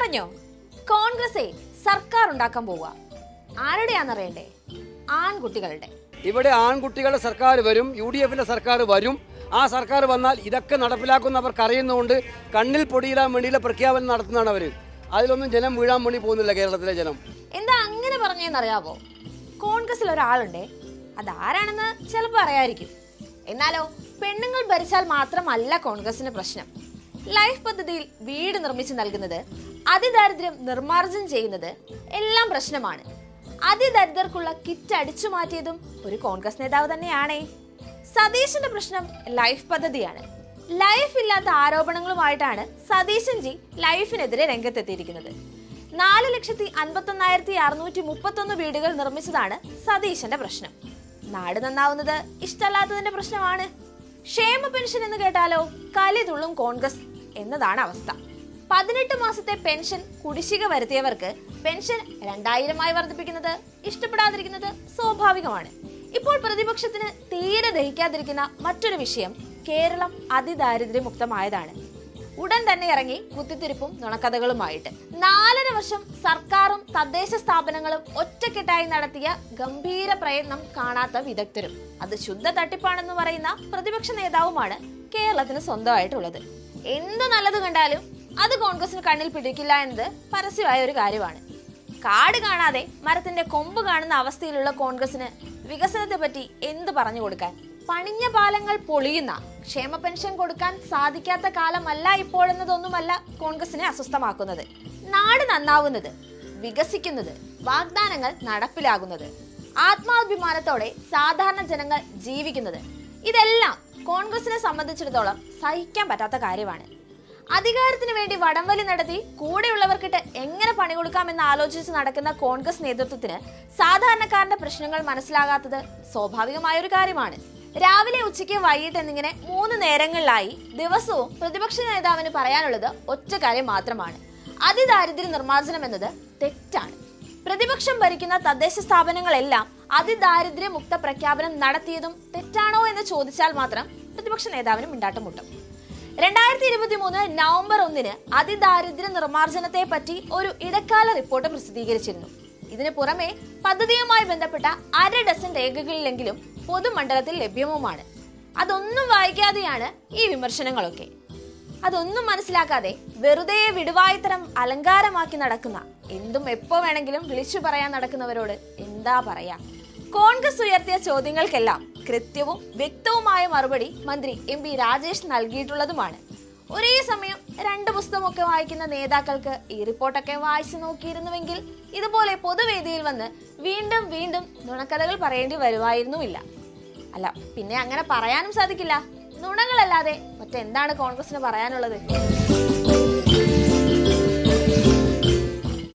അറിഞ്ഞോ കോൺഗ്രസേ സർക്കാർ ഉണ്ടാക്കാൻ പോവുക. ആരുടെയാണെന്നറിയണ്ടേ ആൺകുട്ടികളുടെ. ഇവിടെ ആൺകുട്ടികളുടെ സർക്കാർ വരും യു ഡി എഫിന്റെ സർക്കാർ വരും. ആ സർക്കാർ വന്നാൽ ഇതൊക്കെ നടപ്പിലാക്കുന്ന അവർക്ക് അറിയുന്നതുകൊണ്ട് കണ്ണിൽ പൊടിയിടാൻ വേണ്ടിയുള്ള പ്രഖ്യാപനം നടത്തുന്നതാണ് അവർ അതിലൊന്നും ജനം വീഴാൻ വേണ്ടി പോകുന്നില്ല കേരളത്തിലെ ജനം. എന്താ അങ്ങനെ പറഞ്ഞെന്നറിയാവോ? കോൺഗ്രസിൽ ഒരാളുണ്ടേ. അതാരാണെന്ന് ചിലപ്പോൾ അറിയായിരിക്കും. എന്നാലോ പെണ്ണുങ്ങൾ ഭരിച്ചാൽ മാത്രമല്ല കോൺഗ്രസിന് പ്രശ്നം. ലൈഫ് പദ്ധതിയിൽ വീട് നിർമ്മിച്ച് നൽകുന്നത് അതിദാരിദ്ര്യം നിർമ്മാർജനം ചെയ്യുന്നത് എല്ലാം പ്രശ്നമാണ്. അതിദരിദ്രർക്കുള്ള കിറ്റ് അടിച്ചു മാറ്റിയതും ഒരു കോൺഗ്രസ് നേതാവ് തന്നെയാണേ. സതീശന്റെ പ്രശ്നം ലൈഫ് പദ്ധതിയാണ്. ലൈഫ് ഇല്ലാത്ത ആരോപണങ്ങളുമായിട്ടാണ് സതീശൻ ജി ലൈഫിനെതിരെ രംഗത്തെത്തിയിരിക്കുന്നത്. നാല് ലക്ഷത്തി അൻപത്തൊന്നായിരത്തി അറുന്നൂറ്റി മുപ്പത്തൊന്ന് വീടുകൾ നിർമ്മിച്ചതാണ് സതീശന്റെ പ്രശ്നം. നാട് നന്നാവുന്നത് ഇഷ്ടമല്ലാത്തതിന്റെ പ്രശ്നമാണ്. ക്ഷേമ പെൻഷൻ എന്ന് കേട്ടാലോ കലിതുള്ളും കോൺഗ്രസ് എന്നതാണ് അവസ്ഥ. പതിനെട്ട് മാസത്തെ പെൻഷൻ കുടിശ്ശിക വരുത്തിയവർക്ക് പെൻഷൻ രണ്ടായിരമായി വർദ്ധിപ്പിക്കുന്നത് ഇഷ്ടപ്പെടാതിരിക്കുന്നത് സ്വാഭാവികമാണ്. ഇപ്പോൾ പ്രതിപക്ഷത്തിന് തീരെ ദഹിക്കാതിരിക്കുന്ന മറ്റൊരു വിഷയം കേരളം അതിദാരിദ്ര്യമുക്തമായതാണ്. ഉടൻ തന്നെ ഇറങ്ങി കുത്തിത്തിരിപ്പും നുണക്കഥകളുമായിട്ട്. നാലര വർഷം സർക്കാരും തദ്ദേശ സ്ഥാപനങ്ങളും ഒറ്റക്കെട്ടായി നടത്തിയ ഗംഭീര പ്രയത്നം കാണാത്ത വിദഗ്ധരും. അത് ശുദ്ധ തട്ടിപ്പാണെന്ന് പറയുന്ന പ്രതിപക്ഷ നേതാവുമാണ് കേരളത്തിന് സ്വന്തമായിട്ടുള്ളത്. എന്ത് നല്ലത് കണ്ടാലും അത് കോൺഗ്രസിന് കണ്ണിൽ പിടിക്കില്ല എന്നത് പരസ്യമായ ഒരു കാര്യമാണ്. കാട് കാണാതെ മരത്തിന്റെ കൊമ്പ് കാണുന്ന അവസ്ഥയിലുള്ള കോൺഗ്രസിന് വികസനത്തെ പറ്റി എന്ത് പറഞ്ഞു കൊടുക്കാൻ? പണിഞ്ഞ പാലങ്ങൾ പൊളിയുന്ന ക്ഷേമ പെൻഷൻ കൊടുക്കാൻ സാധിക്കാത്ത കാലമല്ല ഇപ്പോഴെന്നതൊന്നുമല്ല കോൺഗ്രസിനെ അസ്വസ്ഥമാക്കുന്നത്. നാട് നന്നാവുന്നത് വികസിക്കുന്നത് വാഗ്ദാനങ്ങൾ നടപ്പിലാകുന്നത് ആത്മാഭിമാനത്തോടെ സാധാരണ ജനങ്ങൾ ജീവിക്കുന്നത്. ഇതെല്ലാം കോൺഗ്രസിനെ സംബന്ധിച്ചിടത്തോളം സഹിക്കാൻ പറ്റാത്ത കാര്യമാണ്. അധികാരത്തിന് വേണ്ടി വടംവലി നടത്തി കൂടെയുള്ളവർക്കിട്ട് എങ്ങനെ പണി കൊടുക്കാമെന്ന് ആലോചിച്ച് നടക്കുന്ന കോൺഗ്രസ് നേതൃത്വത്തിന് സാധാരണക്കാരന്റെ പ്രശ്നങ്ങൾ മനസ്സിലാകാത്തത് സ്വാഭാവികമായ ഒരു കാര്യമാണ്. രാവിലെ ഉച്ചയ്ക്ക് വൈകിട്ട് എന്നിങ്ങനെ മൂന്ന് നേരങ്ങളിലായി ദിവസവും പ്രതിപക്ഷ നേതാവിന് പറയാനുള്ളത് ഒറ്റ കാര്യം മാത്രമാണ്. അതിദാരിദ്ര്യ നിർമ്മാർജനം എന്നത് തെറ്റാണ്. പ്രതിപക്ഷം ഭരിക്കുന്ന തദ്ദേശ സ്ഥാപനങ്ങളെല്ലാം അതിദാരിദ്ര്യ മുക്ത പ്രഖ്യാപനം നടത്തിയതും തെറ്റാണോ എന്ന് ചോദിച്ചാൽ മാത്രം പ്രതിപക്ഷ നേതാവിന് മിണ്ടാട്ടം മുട്ടും. രണ്ടായിരത്തി ഇരുപത്തി മൂന്ന് നവംബർ ഒന്നിന് അതിദാരിദ്ര്യ നിർമ്മാർജനത്തെ പറ്റി ഒരു ഇടക്കാല റിപ്പോർട്ട് പ്രസിദ്ധീകരിച്ചിരുന്നു. ഇതിന് പുറമെ പദ്ധതിയുമായി ബന്ധപ്പെട്ട അര ഡസൻ രേഖകളിലെങ്കിലും പൊതുമണ്ഡലത്തിൽ ലഭ്യവുമാണ് അതൊന്നും വായിക്കാതെയാണ് ഈ വിമർശനങ്ങളൊക്കെ. അതൊന്നും മനസ്സിലാക്കാതെ വെറുതെ വിടുവായിത്തരം അലങ്കാരമാക്കി നടക്കുന്ന എന്തും എപ്പോ വേണമെങ്കിലും വിളിച്ചു പറയാൻ നടക്കുന്നവരോട് എന്താ പറയാ? കോൺഗ്രസ് ഉയർത്തിയ ചോദ്യങ്ങൾക്കെല്ലാം കൃത്യവും വ്യക്തവുമായ മറുപടി മന്ത്രി എം പി രാജേഷ് നൽകിയിട്ടുള്ളതുമാണ്. ഒരേ സമയം രണ്ട് പുസ്തകമൊക്കെ വായിക്കുന്ന നേതാക്കൾക്ക് ഈ റിപ്പോർട്ടൊക്കെ വായിച്ചു നോക്കിയിരുന്നുവെങ്കിൽ ഇതുപോലെ പൊതുവേദിയിൽ വന്ന് വീണ്ടും വീണ്ടും നുണക്കഥകൾ പറയേണ്ടി വരുമായിരുന്നുമില്ല. അല്ല പിന്നെ അങ്ങനെ പറയാനും സാധിക്കില്ല. നുണകളല്ലാതെ മറ്റെന്താണ് കോൺഗ്രസിന് പറയാനുള്ളത്?